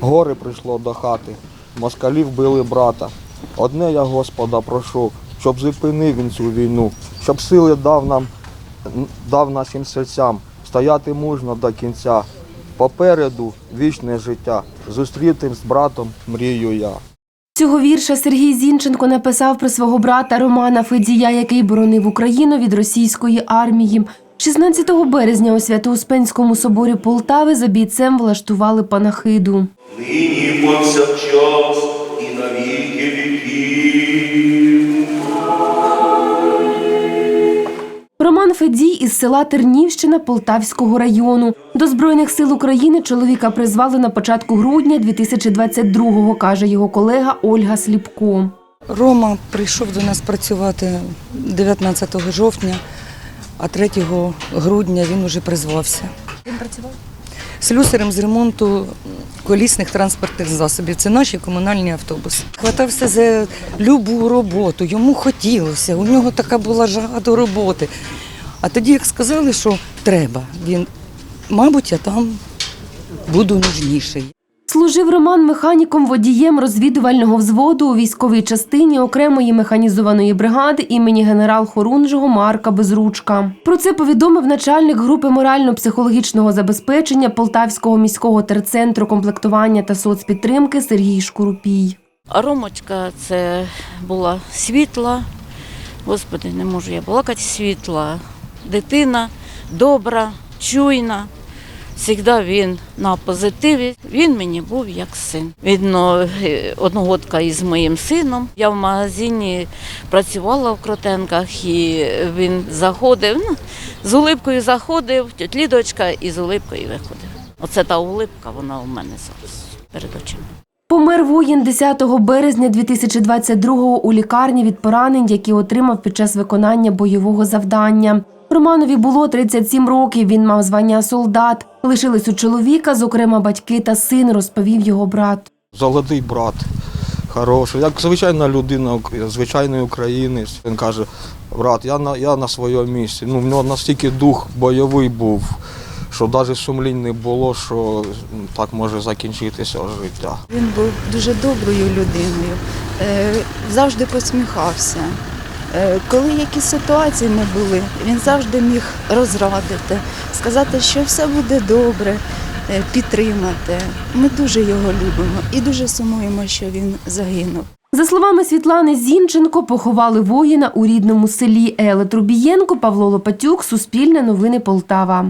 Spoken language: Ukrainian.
Горе прийшло до хати, москалів били брата. Одне я Господа прошу, щоб зупинив він цю війну, щоб сили дав нам, дав нашим серцям стояти мужно до кінця. Попереду вічне життя, зустрітим з братом мрію я. Цього вірша Сергій Зінченко написав про свого брата Романа Федія, який боронив Україну від російської армії. 16 березня у Свято-Успенському соборі Полтави за бійцем влаштували панахиду. нині повсякчас і на віки віків. Роман Федій із села Тернівщина Полтавського району. До Збройних сил України чоловіка призвали на початку грудня 2022-го, каже його колега Ольга Сліпко. Рома прийшов до нас працювати 19 жовтня, а 3 грудня він уже призвався. Він працював? Слюсарем з ремонту колісних транспортних засобів. Це наші комунальні автобуси. Хватався за любу роботу, йому хотілося, у нього така була жага до роботи. А тоді, як сказали, що треба, він, мабуть, я там буду нужніший. Служив Роман механіком водієм розвідувального взводу у військовій частині окремої механізованої бригади імені генерал-хорунжого Марка Безручка. Про це повідомив начальник групи морально-психологічного забезпечення Полтавського міського терцентру комплектування та соцпідтримки Сергій Шкурупій. Ромочка це була світла, господи, не можу я балакати, світла дитина, добра, чуйна. Завжди він на позитиві. Він мені був як син. Він е, одногодка із моїм сином. Я в магазині працювала в Кротенках, і він заходив, ну, з улипкою заходив, тьотлі дочка і з улипкою виходив. Оце та улипка, вона у мене зараз перед очима. Помер воїн 10 березня 2022-го у лікарні від поранень, які отримав під час виконання бойового завдання. Романові було 37 років. Він мав звання солдат. Лишились у чоловіка, зокрема батьки та син, розповів його брат. Золотий брат, хороший, як звичайна людина, звичайний українець. Він каже, брат, я на, я на своєму місці. Ну, в нього настільки дух бойовий був, що навіть сумлінь не було, що так може закінчитися життя. Він був дуже доброю людиною, е, завжди посміхався. Е, Коли якісь ситуації не були, він завжди міг розрадити, сказати, що все буде добре, е, підтримати. Ми дуже його любимо і дуже сумуємо, що він загинув. За словами Світлани Зінченко, поховали воїна у рідному селі Еле Трубієнко, Павло Лопатюк, Суспільне новини Полтава.